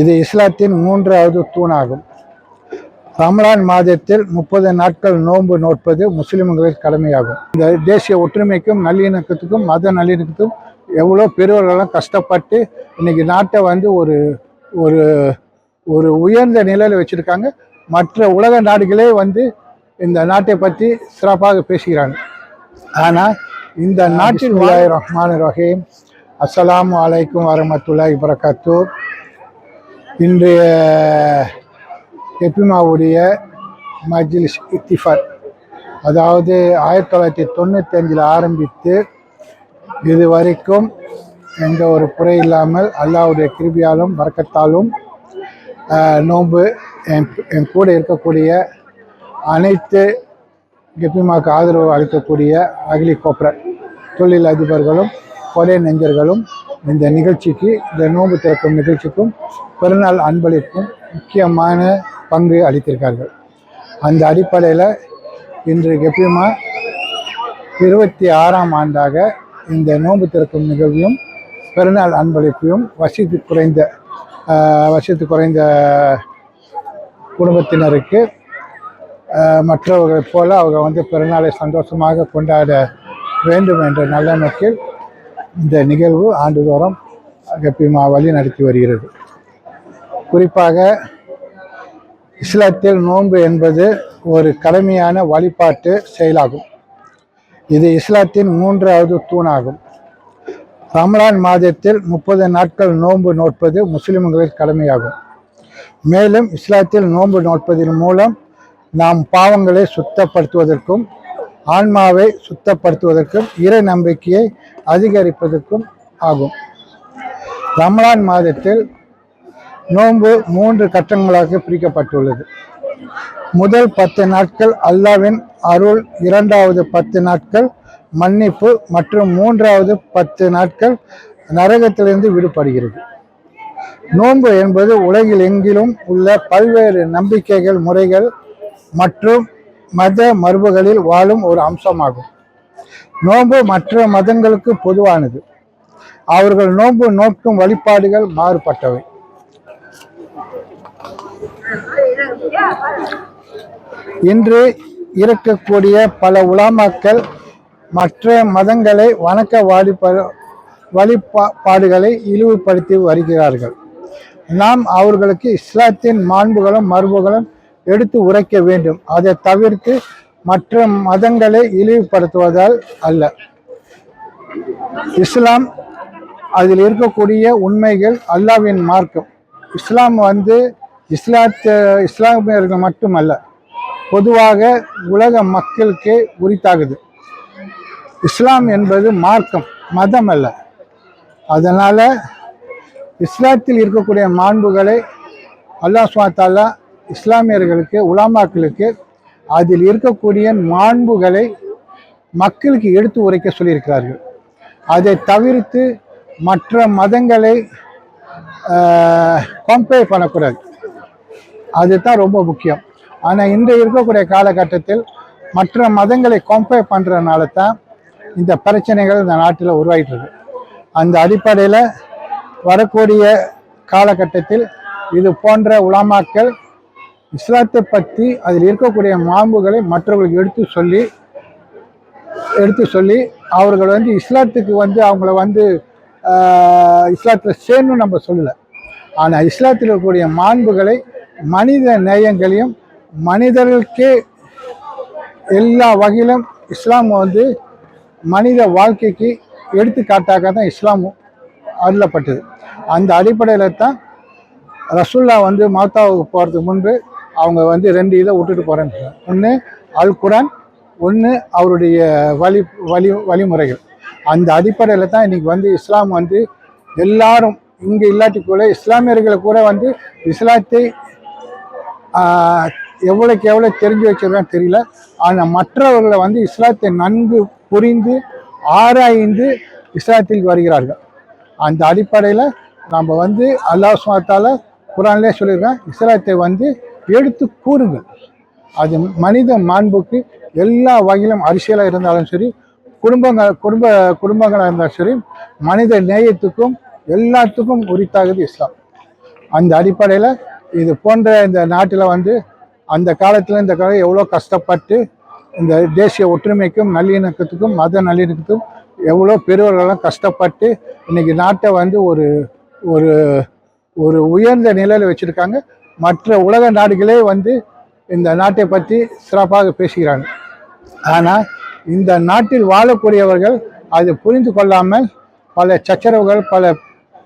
இது இஸ்லாத்தின் மூன்றாவது தூணாகும். ரமலான் மாதத்தில் முப்பது நாட்கள் நோன்பு நோட்பது முஸ்லிம்களின் கடமையாகும். இந்த தேசிய ஒற்றுமைக்கும் நல்லிணக்கத்துக்கும் மத நல்லிணக்கத்துக்கும் எவ்வளோ பெரியவர்களெல்லாம் கஷ்டப்பட்டு இன்னைக்கு நாட்டை வந்து ஒரு ஒரு ஒரு உயர்ந்த நிலையில் வச்சுருக்காங்க. மற்ற உலக நாடுகளே வந்து இந்த நாட்டை பற்றி சிறப்பாக பேசுகிறாங்க. ஆனால் இந்த நாட்டில் ரஹ்மான் ரஹீம் அஸ்ஸலாமு அலைக்கும் வரமத்துல்லாஹி வரகாத்து இன்றைய எப்பிமாவுடைய மஜ்லிஸ் இத்திஃபர். அதாவது ஆயிரத்தி தொள்ளாயிரத்தி தொண்ணூற்றி அஞ்சில் ஆரம்பித்து இது வரைக்கும் எந்த ஒரு குறை இல்லாமல் அல்லாவுடைய கிருபியாலும் வரக்கத்தாலும் நோன்பு என் என் கூட இருக்கக்கூடிய அனைத்து எப்பிமாவுக்கு ஆதரவு அளிக்கக்கூடிய அகிலி கோப்ரட் தொழில் அதிபர்களும் கொலை நெஞ்சர்களும் இந்த நிகழ்ச்சிக்கு இந்த நோன்பு திறக்கும் நிகழ்ச்சிக்கும் பிறநாள் அன்பளிப்பும் முக்கியமான பங்கு அளித்திருக்கார்கள். அந்த அடிப்படையில் இன்று கெப்பிமா இருபத்தி ஆறாம் ஆண்டாக இந்த நோன்பு திறக்கும் நிகழ்வையும் பிறநாள் அன்பளிப்பையும் வசதி குறைந்த வசதி குறைந்த குடும்பத்தினருக்கு மற்றவர்களைப் போல அவங்க வந்து பிறநாளை சந்தோஷமாக கொண்டாட வேண்டும் என்ற நல்ல நோக்கில் இந்த நிகழ்வு ஆண்டுதோறும் கப்பிமா வழி நடத்தி வருகிறது. குறிப்பாக இஸ்லாத்தில் நோன்பு என்பது ஒரு கடமையான வழிபாட்டு செயலாகும். இது இஸ்லாத்தின் மூன்றாவது தூணாகும். ரமலான் மாதத்தில் முப்பது நாட்கள் நோன்பு நோட்பது முஸ்லிம்களின் கடமையாகும். மேலும் இஸ்லாத்தில் நோன்பு நோட்பதன் மூலம் நாம் பாவங்களை சுத்தப்படுத்துவதற்கும் ஆன்மாவை சுத்தப்படுத்துவதற்கும் இறை நம்பிக்கையை அதிகரிப்பதற்கும் ஆகும். ரமலான் மாதத்தில் நோன்பு மூன்று கட்டங்களாக பிரிக்கப்பட்டுள்ளது. முதல் பத்து நாட்கள் அல்லாவின் அருள் இரண்டாவது பத்து நாட்கள் மன்னிப்பு மற்றும் மூன்றாவது பத்து நாட்கள் நரகத்திலிருந்து விடுபடுகிறது. நோன்பு என்பது உலகில் எங்கிலும் உள்ள பல்வேறு நம்பிக்கைகள் முறைகள் மற்றும் மத மரபுகளில் வாழும் ஒரு அம்சமாகும். நோன்பு மற்ற மதங்களுக்கு பொதுவானது. அவர்கள் நோன்பு நோக்கும் வழிபாடுகள் மாறுபட்டவை. இன்று இருக்கக்கூடிய பல உலாமாக்கள் மற்ற மதங்களை வணக்க வழிப வழிபாடுகளை இழிவுபடுத்தி வருகிறார்கள். நாம் அவர்களுக்கு இஸ்லாத்தின் மாண்புகளும் மரபுகளும் எடுத்து உரைக்க வேண்டும். அதை தவிர்த்து மற்ற மதங்களை இழிவுபடுத்துவதால் அல்ல. இஸ்லாம் அதில் இருக்கக்கூடிய உண்மைகள் அல்லாவின் மார்க்கம். இஸ்லாம் வந்து இஸ்லாத்த இஸ்லாமியர்கள் மட்டுமல்ல பொதுவாக உலக மக்களுக்கே உரித்தாகுது. இஸ்லாம் என்பது மார்க்கம் மதம் அல்ல அதனால் இஸ்லாத்தில் இருக்கக்கூடிய மாண்புகளை அல்லாஹ் சுவாத்தாலா இஸ்லாமியர்களுக்கு உலாமாக்களுக்கு அதில் இருக்கக்கூடிய மாண்புகளை மக்களுக்கு எடுத்து உரைக்க சொல்லியிருக்கிறார்கள். அதை தவிர்த்து மற்ற மதங்களை கம்பேர் பண்ணக்கூடாது. அதுதான் ரொம்ப முக்கியம். ஆனால் இன்று இருக்கக்கூடிய காலகட்டத்தில் மற்ற மதங்களை கம்பேர் பண்ணுறதுனால தான் இந்த பிரச்சனைகள் இந்த நாட்டில் உருவாகிட்டு இருக்கு அந்த அடிப்படையில் வரக்கூடிய காலகட்டத்தில் இது போன்ற உலமாக்கள் இஸ்லாத்தை பற்றி அதில் இருக்கக்கூடிய மாண்புகளை மற்றவர்களுக்கு எடுத்து சொல்லி எடுத்து சொல்லி அவர்கள் வந்து இஸ்லாத்துக்கு வந்து அவங்கள வந்து இஸ்லாத்தில் சேரணும்னு நம்ம சொல்லலை. ஆனால் இஸ்லாத்தில் இருக்கக்கூடிய மாண்புகளை மனித நேயங்களையும் மனிதர்களுக்கே எல்லா வகையிலும் இஸ்லாம் வந்து மனித வாழ்க்கைக்கு எடுத்துக்காட்டாக தான் இஸ்லாம் அருளப்பட்டது. அந்த அடிப்படையில் தான் ரசுல்லா வந்து மாத்தாவுக்கு போகிறதுக்கு முன்பு அவங்க வந்து ரெண்டு இதை விட்டுட்டு போகிறேன்னு ஒன்று அல் குரான் ஒன்று அவருடைய வழி வழி வழிமுறைகள். அந்த அடிப்படையில் தான் இன்றைக்கி வந்து இஸ்லாம் வந்து எல்லாரும் இங்கே இல்லாட்டி கூட இஸ்லாமியர்களை கூட வந்து இஸ்லாத்தை எவ்வளோக்கு எவ்வளோ தெரிஞ்சு வச்சிருக்கான்னு தெரியல. ஆனால் மற்றவர்களை வந்து இஸ்லாத்தை நன்கு புரிந்து ஆராய்ந்து இஸ்லாத்தில் வருகிறார்கள். அந்த அடிப்படையில் நம்ம வந்து அல்லாஹ் சுமத்தால் குரான்லேயே சொல்லியிருக்கேன் இஸ்லாத்தை வந்து எடுத்து கூறுங்கள். அது மனித மாண்புக்கு எல்லா வகையிலும் அரசியலாக இருந்தாலும் சரி குடும்பங்கள் குடும்ப குடும்பங்களாக இருந்தாலும் சரி மனித நேயத்துக்கும் எல்லாத்துக்கும் உரித்தாகுது இஸ்லாம். அந்த அடிப்படையில் இது போன்ற இந்த நாட்டில் வந்து அந்த காலத்தில் இந்த காலம் எவ்வளோ கஷ்டப்பட்டு இந்த தேசிய ஒற்றுமைக்கும் நல்லிணக்கத்துக்கும் மத நல்லிணக்கத்துக்கும் எவ்வளோ பெரியவர்களெல்லாம் கஷ்டப்பட்டு இன்னைக்கு நாட்டை வந்து ஒரு ஒரு ஒரு உயர்ந்த நிலையில் வச்சுருக்காங்க. மற்ற உலக நாடுகளே வந்து இந்த நாட்டை பற்றி சிறப்பாக பேசுகிறாங்க. ஆனால் இந்த நாட்டில் வாழக்கூடியவர்கள் அது புரிந்து கொள்ளாமல் பல சச்சரவுகள் பல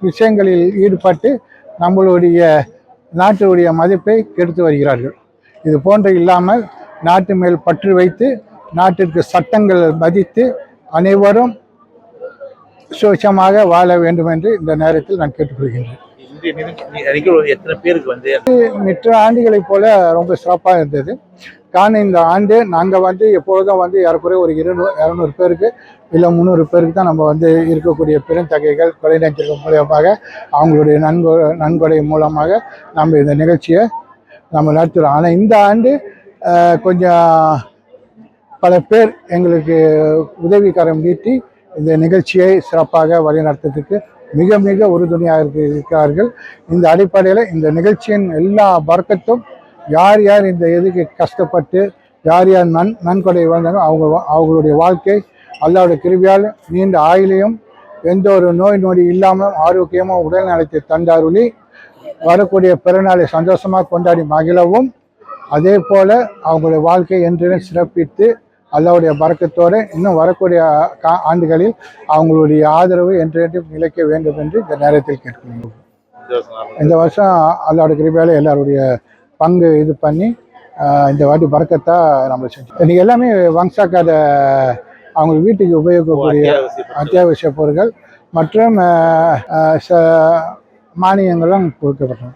விஷயங்களில் ஈடுபட்டு நம்மளுடைய நாட்டினுடைய மதிப்பை கெடுத்து வருகிறார்கள். இது போன்று இல்லாமல் நாட்டு மேல் பற்று வைத்து நாட்டிற்கு சட்டங்கள் மதித்து அனைவரும் சுவிச்சமாக வாழ வேண்டும் என்று இந்த நேரத்தில் நான் கேட்டுக்கொள்கின்றேன். நிகழ்வு எத்தனை பேருக்கு வந்து மற்ற ஆண்டுகளைப் போல ரொம்ப சிறப்பாக இருந்தது. காரணம் இந்த ஆண்டு நாங்கள் வந்து எப்பொழுதும் வந்து ஏறக்குறைய ஒரு இருநூறு இரநூறு பேருக்கு இல்லை முந்நூறு பேருக்கு தான் நம்ம வந்து இருக்கக்கூடிய பெருந்தகைகள் கொலைநேற்றங்கள் மூலியமாக அவங்களுடைய நன்கொ நன்கொடை மூலமாக நம்ம இந்த நிகழ்ச்சியை நம்ம நடத்துகிறோம் ஆனால் இந்த ஆண்டு கொஞ்சம் பல பேர் எங்களுக்கு உதவிக்காரம் நீட்டி இந்த நிகழ்ச்சியை சிறப்பாக வழிநடத்துறதுக்கு மிக மிக உறுதுணையாக இருக்கிறார்கள் இந்த அடிப்படையில் இந்த நிகழ்ச்சியின் எல்லா வர்க்கத்தும் யார் யார் இந்த எதுக்கு கஷ்டப்பட்டு யார் யார் நன் நன்கொடை வந்தாங்க அவங்க வா- அவங்களுடைய வாழ்க்கை அல்லாவுடைய கிருபியால் நீண்ட ஆயுளையும் எந்த ஒரு நோய் நொடி இல்லாமல் ஆரோக்கியமாக உடல் நலத்தை தந்தாருளி வரக்கூடிய பிறநாளை சந்தோஷமாக கொண்டாடி மகிழவும். அதே போல் அவங்களுடைய வாழ்க்கை என்றும் சிறப்பித்து அல்லாவுடைய பறக்கத்தோடு இன்னும் வரக்கூடிய கா- ஆண்டுகளில் அவங்களுடைய ஆதரவு என்றென்றும் நிலைக்க வேண்டும் என்று இந்த நேரத்தில் கேட்கிறோம் இந்த வருஷம் அல்லாவுடைய கிருப்பையால் எல்லாருடைய பங்கு இது பண்ணி இந்த வாட்டி பறக்கத்தா நம்ம செஞ்சோம். இன்னைக்கு எல்லாமே வம்சாக்காத அவங்க வீட்டுக்கு உபயோகக்கூடிய அத்தியாவசிய பொருட்கள் மற்றும் ச- மானியங்களும் கொடுக்கப்பட்டன.